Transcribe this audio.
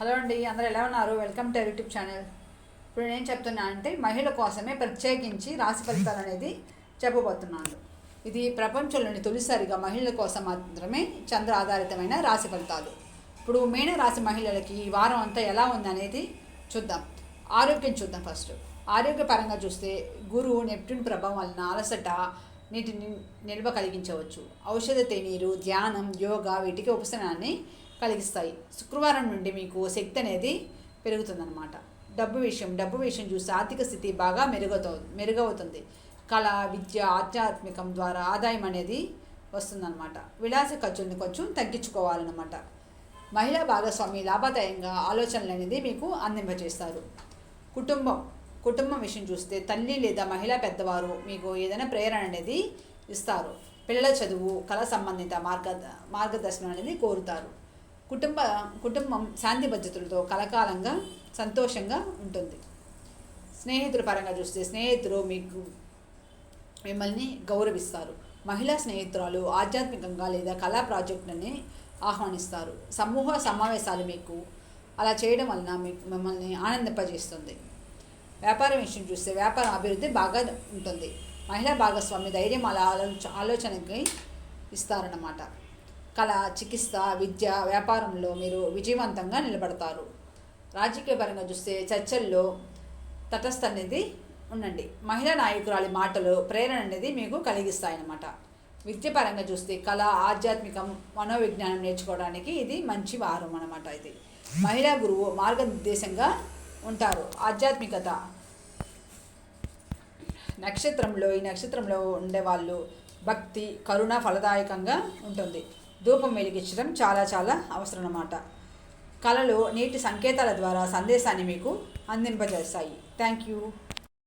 Hello అండి అందరు ఎలా ఉన్నారు? వెల్కమ్ టు యూట్యూబ్ ఛానల్ ఇప్పుడు నేను చెప్తున్నా అంటే మహిళ కోసమే ప్రత్యేకించి రాశి ఫలితాలు అనేది చెప్పబోతున్నాను. ఇది ప్రపంచంలోని తొలిసారిగా మహిళల కోసం మాత్రమే చంద్ర ఆధారితమైన రాశి ఫలితాలు. ఇప్పుడు మీన రాశి మహిళలకి ఈ వారం అంతా ఎలా ఉంది అనేది చూద్దాం. ఆరోగ్యం చూద్దాం ఫస్ట్. ఆరోగ్యపరంగా చూస్తే గురువు నెప్ట్యూన్ ప్రభావం వలన అలసట నీటిని నిల్వ కలిగించవచ్చు. ఔషధ తేనీరు ధ్యానం యోగా వీటికి ఉపశమనాన్ని కలిగిస్తాయి. శుక్రవారం నుండి మీకు శక్తి అనేది పెరుగుతుందన్నమాట. డబ్బు విషయం డబ్బు విషయం చూస్తే ఆర్థిక స్థితి బాగా మెరుగవుతూ మెరుగవుతుంది. కళ విద్య ఆధ్యాత్మికం ద్వారా ఆదాయం అనేది వస్తుందన్నమాట. విలాస ఖర్చుల్ని కొంచెం తగ్గించుకోవాలన్నమాట. మహిళా భాగస్వామి లాభదాయంగా ఆలోచనలు అనేది మీకు అందింపజేస్తారు. కుటుంబం కుటుంబం విషయం చూస్తే తల్లి లేదా మహిళా పెద్దవారు మీకు ఏదైనా ప్రేరణ అనేది ఇస్తారు. పిల్లల చదువు కళ సంబంధిత మార్గ మార్గదర్శనం అనేది కోరుతారు. కుటుంబ కుటుంబం శాంతి భద్రతలతో కలకాలంగా సంతోషంగా ఉంటుంది. స్నేహితుల పరంగా చూస్తే స్నేహితులు మీకు మిమ్మల్ని గౌరవిస్తారు. మహిళా స్నేహితురాలు ఆధ్యాత్మికంగా లేదా కళా ప్రాజెక్టులని ఆహ్వానిస్తారు. సమూహ సమావేశాలు మీకు అలా చేయడం వలన మీకు మిమ్మల్ని ఆనందింపజేస్తుంది. వ్యాపారం విషయం చూస్తే వ్యాపారం అభివృద్ధి బాగా ఉంటుంది. మహిళా భాగస్వామి ధైర్యం అలా ఆలోచ ఆలోచనకి ఇస్తారన్నమాట. కళ చికిత్స విద్య వ్యాపారంలో మీరు విజయవంతంగా నిలబడతారు. రాజకీయపరంగా చూస్తే చర్చల్లో తటస్థ అనేది ఉండండి. మహిళా నాయకురాలి మాటలు ప్రేరణ అనేది మీకు కలిగిస్తాయన్నమాట. విద్యపరంగా చూస్తే కళ ఆధ్యాత్మికం మనోవిజ్ఞానం నేర్చుకోవడానికి ఇది మంచి వారం అన్నమాట ఇది. మహిళా గురువు మార్గనిర్దేశంగా ఉంటారు. ఆధ్యాత్మికత నక్షత్రంలో ఈ నక్షత్రంలో ఉండే వాళ్ళు భక్తి కరుణ ఫలదాయకంగా ఉంటుంది. ధూపం వెలిగించడం చాలా చాలా అవసరం అన్నమాట కళలు నీటి సంకేతాల ద్వారా సందేశాన్ని మీకు అందింపజేస్తాయి. Thank you.